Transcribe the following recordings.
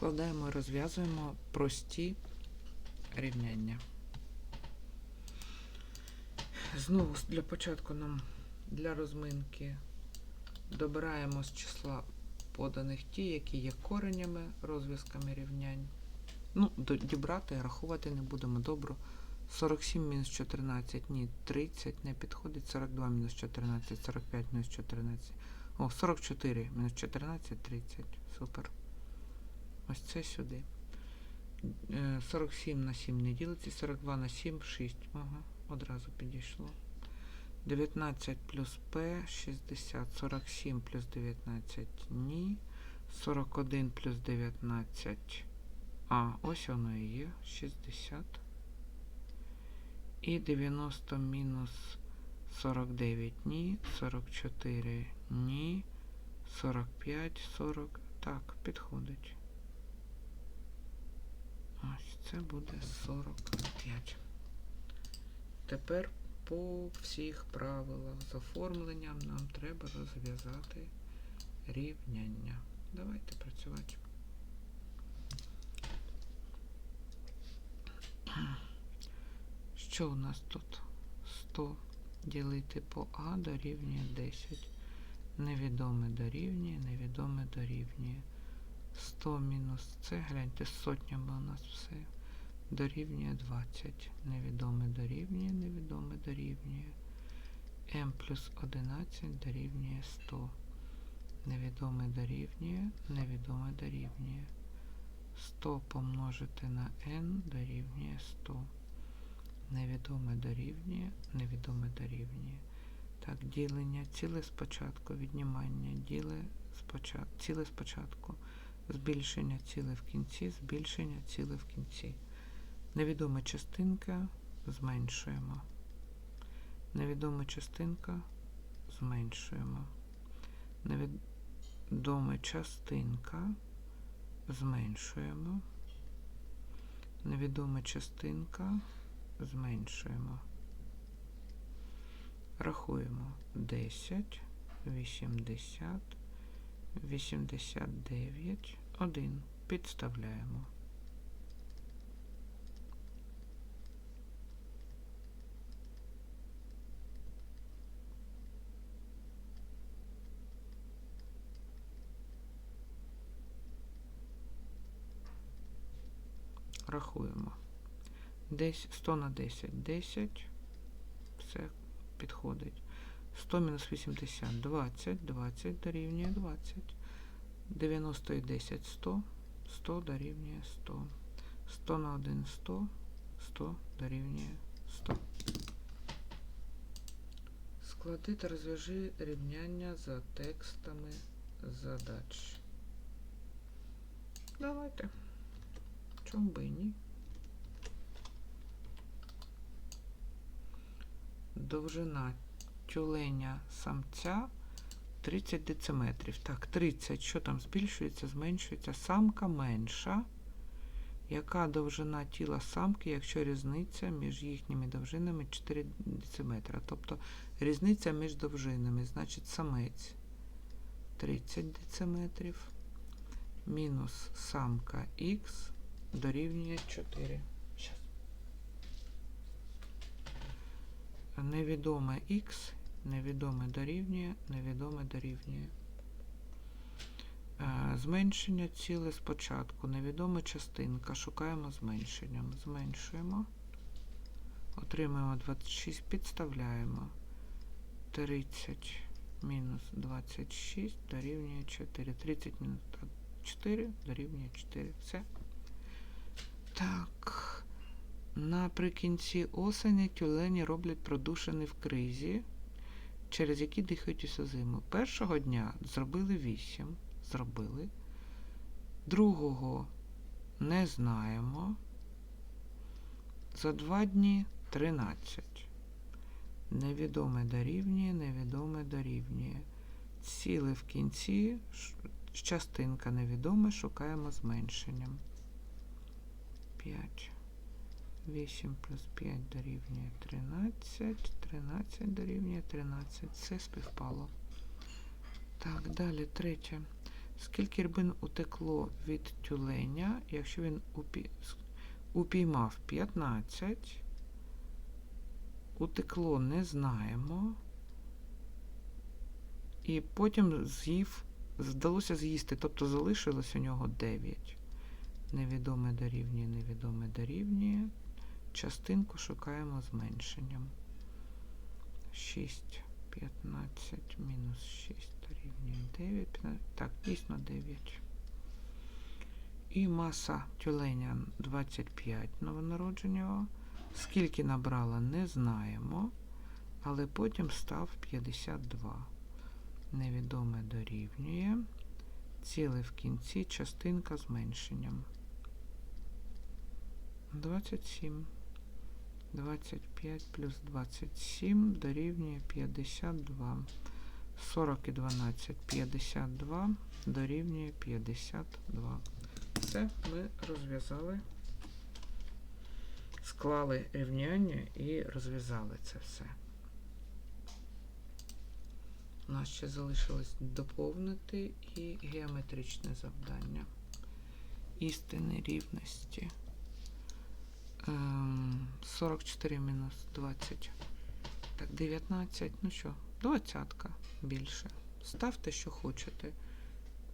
Складаємо і розв'язуємо прості рівняння. Знову для початку нам для розминки добираємо з числа поданих ті, які є коренями, розв'язками рівнянь. Ну, дібрати, рахувати не будемо. Добре. 47 мінус 14, ні, 30 не підходить, 42 мінус 14, 45 мінус 14. О, 44 мінус 14, 30. Супер. Ось це сюди. Е, 47 на 7 не ділиться, 42 на 7, 6. Ага, одразу підійшло. 19 плюс P, 60, 47 плюс 19, ні. 41 плюс 19. А, ось воно і є, 60. І 90 мінус 49, ні. 44, ні. 45, 40. Так, підходить. Ось це буде 45. Тепер по всіх правилах з оформленням нам треба розв'язати рівняння. Давайте працювати. Що у нас тут? 100 ділити по А дорівнює 10. Невідоме дорівнює, невідоме дорівнює. 100 мінус С, гляньте, з сотнями у нас все. Дорівнює 20. Невідоме дорівнює, невідоме дорівнює. М плюс 11 дорівнює 100. Невідоме дорівнює, невідоме дорівнює. 100 помножити на n дорівнює 100. Невідоме дорівнює, невідоме дорівнює. Так, ділення ціле спочатку, віднімання діле спочатку, ціле спочатку, збільшення ціле в кінці, збільшення ціле в кінці. Невідома частинка зменшуємо. Невідома частинка зменшуємо. Невідома частинка зменшуємо. Невідома частинка зменшуємо. Рахуємо 10, 80, 89, 1. Підставляємо. Рахуємо. Десь 100 на 10, 10. Все підходить. 100 мінус 80, 20, 20 дорівнює 20. 90 і 10, 100, 100 дорівнює 100. 100 на 1, 100, 100 дорівнює 100. Склади та розв'яжи рівняння за текстами задач. Давайте. Чому би і ні? Довжина тюленя самця 30 дециметрів. Так, 30. Що там збільшується, зменшується? Самка менша. Яка довжина тіла самки, якщо різниця між їхніми довжинами 4 дециметра? Тобто різниця між довжинами, значить самець 30 дециметрів мінус самка х дорівнює 4. Щас. Невідоме х, невідоме дорівнює, невідоме дорівнює. Е, Зменшення ціле спочатку. Невідома частинка. Шукаємо зменшенням. Зменшуємо. Отримуємо 26, підставляємо. 30 мінус 26 дорівнює 4. 30 мінус 4 дорівнює 4. Все. Так. Наприкінці осені тюлені роблять продушини в кризі, через які дихають усю зиму. Першого дня зробили 8. Зробили. Другого не знаємо. За два дні 13. Невідоме дорівнює, невідоме дорівнює. Ціле в кінці, частинка невідоме, шукаємо зменшенням. 5. 8 плюс 5 дорівнює 13. 13 дорівнює 13. Це співпало. Так, далі третє. Скільки рибин утекло від тюленя, якщо він упі... упіймав 15? Утекло не знаємо. І потім з'їв, вдалося з'їсти, тобто залишилось у нього 9. Невідоме дорівнює, невідоме дорівнює. Частинку шукаємо зменшенням. 6, 15, мінус 6 дорівнює 9. 15. Так, дійсно 9. І маса тюленя 25 новонародженого. Скільки набрала, не знаємо. Але потім став 52. Невідоме дорівнює. Ціле в кінці частинка зменшенням. 27. 25 плюс 27 дорівнює 52. 40 і 12 52 дорівнює 52. Все, ми розв'язали, склали рівняння і розв'язали це все. У нас ще залишилось доповнити і геометричне завдання. Істини рівності. Ем, 44 мінус 20. Так, 19. Ну що, двадцятка більше. Ставте, що хочете.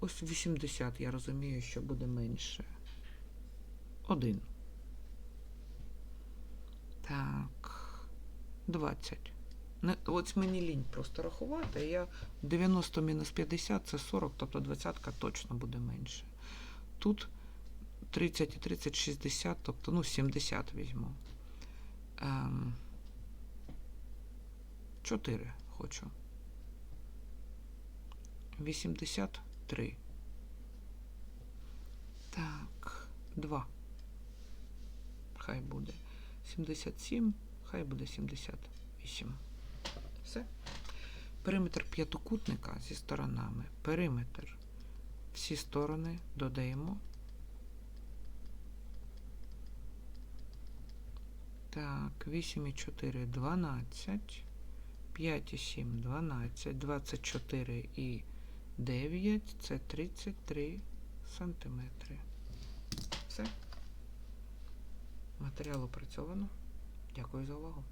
Ось 80, я розумію, що буде менше. Один. Так. 20. Не, ось мені лінь просто рахувати. Я 90 мінус 50 це 40, тобто двадцятка точно буде менше. Тут 30 і 30, 60, тобто, ну, 70 візьму. Ем, 4 хочу. 83. Так, 2. Хай буде. 77, хай буде 78. Все. Периметр п'ятикутника зі сторонами. Периметр. Всі сторони додаємо. Так, 8 і 4 12. 5 і 7 12. 24 і 9 це 33 сантиметри. Все. Матеріал опрацьовано. Дякую за увагу.